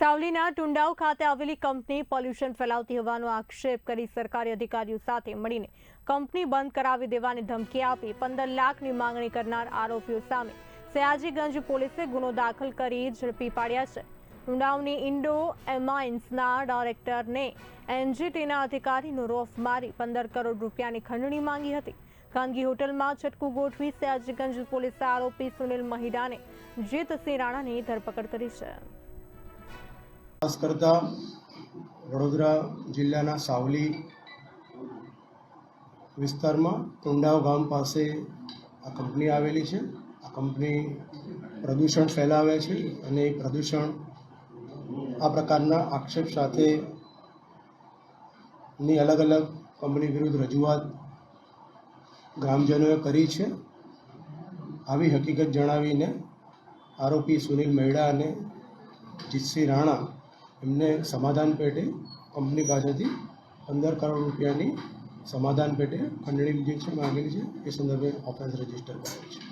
સાવલીના ટુંડાવ ખાતે આવેલી company pollution ફેલાવતી હોવાનો આક્ષેપ કરી સરકારી અધિકારીઓ સાથે મળીને કંપની બંધ કરાવી દેવાની ધમકી આપી પંદર લાખની માંગણી કરનાર આરોપીઓ સામે સયાજીગંજ પોલીસે ગુનો દાખલ કરી ઝડપી પાડ્યા છે. ટુંડાવની ઇન્ડો એમાઇન્સના ડાયરેક્ટરને એનજીટીના અધિકારીનો રોફ મારી પંદર કરોડ રૂપિયાની ખંડણી માંગી હતી. ખાનગી હોટલમાં છટકું ગોઠવી સયાજીગંજ પોલીસે આરોપી સુનિલ મહિડાને જીતસિંહ રાણાની ધરપકડ કરી છે. ખાસ કરતા વડોદરા જિલ્લાના સાવલી વિસ્તારમાં ટુંડાવ ગામ પાસે આ કંપની આવેલી છે. આ કંપની પ્રદૂષણ ફેલાવે છે અને એ પ્રદૂષણ આ પ્રકારના આક્ષેપ સાથે ની અલગ અલગ કંપની વિરુદ્ધ રજૂઆત ગ્રામજનોએ કરી છે. આવી હકીકત જણાવીને આરોપી સુનિલ મહેડા અને જીતસિંહ રાણા એમને સમાધાન પેટે કંપની પાસેથી પંદર કરોડ રૂપિયાની સમાધાન પેટે ખંડણી જે છે માગેલી છે, એ સંદર્ભે ઓફેન્સ રજિસ્ટર કરેલ છે.